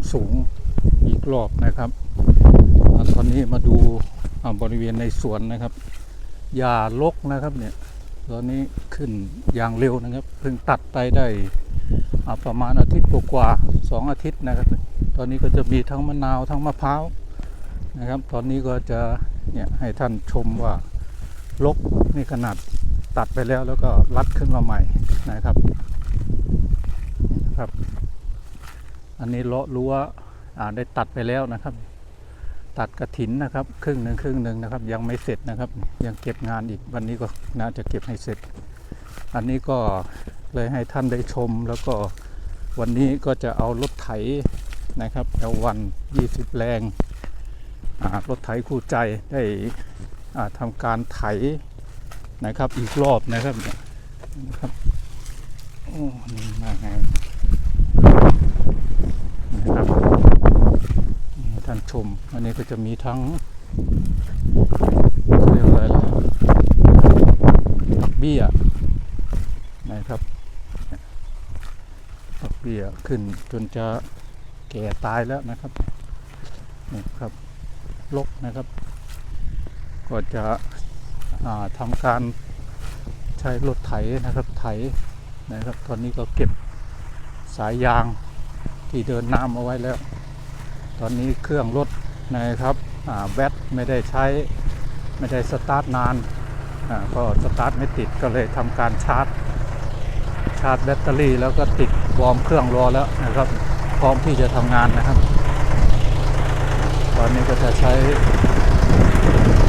กสูงอีกรอบนะครับอตอนนี้มาดูบริเวณในสวนนะครับหญ้ารกนะครับเนี่ยตอนนี้ขึ้นอย่างเร็วนะครับ เพิ่งตัดไปได้ประมาณอาทิตย์กว่าสองอาทิตย์นะครับ ตอนนี้ก็จะมีทั้งมะนาวทั้งมะพร้าวนะครับ ตอนนี้ก็จะเนี่ยให้ท่านชมว่าลกนี่ขนาดตัดไปแล้วแล้วก็รัดขึ้นมาใหม่นะครับนะครับ อันนี้เลาะรั้วได้ตัดไปแล้วนะครับ ตัดกระถินนะครับ ครึ่งหนึ่งครึ่งหนึ่งนะครับ ยังไม่เสร็จนะครับ ยังเก็บงานอีกวันนี้ก็น่าจะเก็บให้เสร็จ อันนี้ก็เลยให้ท่านได้ชมแล้วก็วันนี้ก็จะเอารถไถนะครับเอาวัน20 แรงรถไถคู่ใจได้อ่าทำการไถนะครับอีกรอบนะครับนี่ยนะครับโอ้นี่มาไงนะครับนี่ให้ท่าน ชม อันนี้ก็จะมีทั้งเรียกว่าอะไรล่ะดอกเบี้ยนะครับดอกเบี้ยขึ้นจนจะแก่ตายแล้วนะครับนี่ครับลกนะครับ ก็จะทำการใช้รถไถนะครับไถนะครับ ตอนนี้ก็เก็บสายยางที่เดินน้ำเอาไว้แล้ว ตอนนี้เครื่องรถนะครับแบตไม่ได้ใช้ไม่ได้สตาร์ทนานก็สตาร์ทไม่ติดก็เลยทำการชาร์จ ชาร์จแบตเตอรี่แล้วก็ติดวอร์มเครื่องรอแล้วนะครับ พร้อมที่จะทำงานนะครับ ตอนนี้ก็จะใช้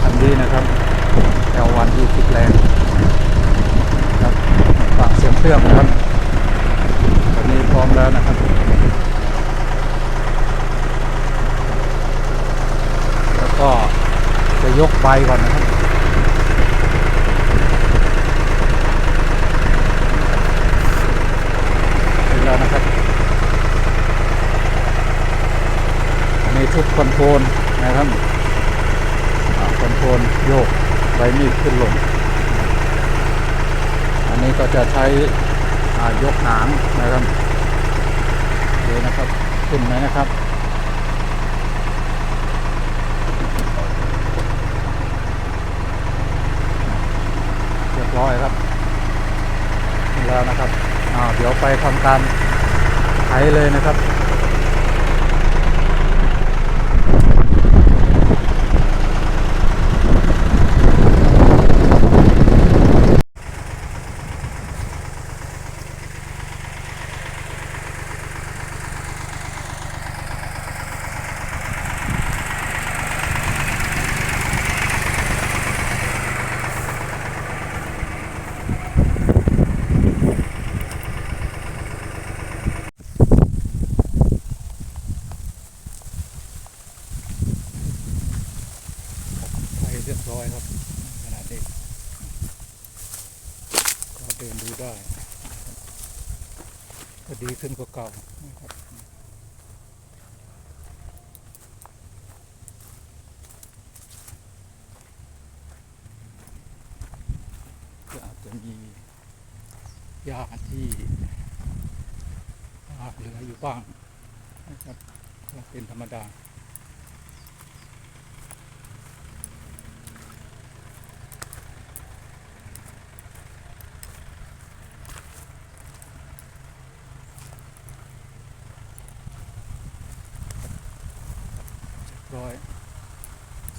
อันนี้นะครับ L1 20แรงครับฟังเสียงเครื่องนะครับ ตอนนี้พร้อมแล้วนะครับ แล้วก็จะ ยกใบก่อนนะครับเสร็จแล้วนะครับอันนี้ชุดคอนโทรลนะครับคอนโทรลโยกใบมีดขึ้นลง อันนี้ก็จะใช้ยกหางนะครับดูนะครับ ขึ้นไหมนะครับ เรียบร้อยครับนี่แล้วนะครับอ่าเดี๋ยว ไปทำการไถเลยนะครับ อยครับ ขนาดนี้ก็เดินดูได้ ก็ดีขึ้นกว่าเก่านะครับก็อาจจะมีหญ้าที่อาเหลืออยู่บ้างนะครับเป็นธรรมดา ร้อย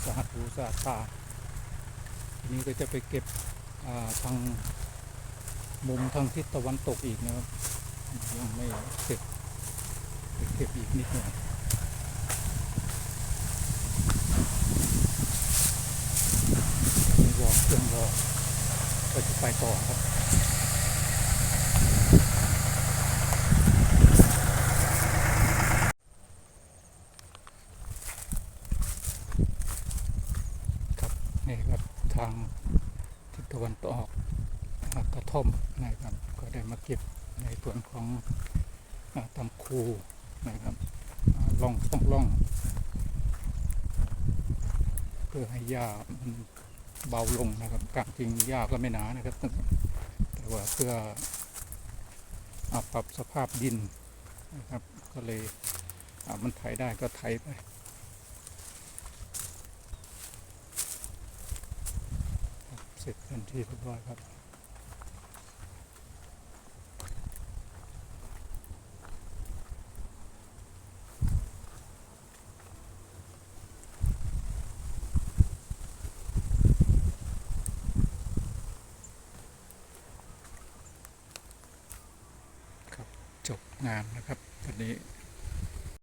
สหัสหูสหัสตาทีนี้ก็จะไปเก็บาทางมุมทางทิศตะวันตกอีกนะครับ ยังไม่เสร็จไปเก็บอีกนิดหน่อยมีวอร์มเครื่องรอก็จะไปต่อครับนี่ครับทางทิศตะ วันตกอ่ากระท่อมนะครับก็ได้มาเก็บในส่วนของตำคูนะครับล่องต้องล่อง เพื่อให้หญ้ามันเบาลงนะครับกางจริงหญ้าก็ไม่หนานะครับ แต่ว่าเพื่ออปรับสภาพดินนะครับ ก็เลยมันไถได้ก็ไถไป เสร็จเป็นที่เรียบร้อยครับครับจบงานนะครับวันนี้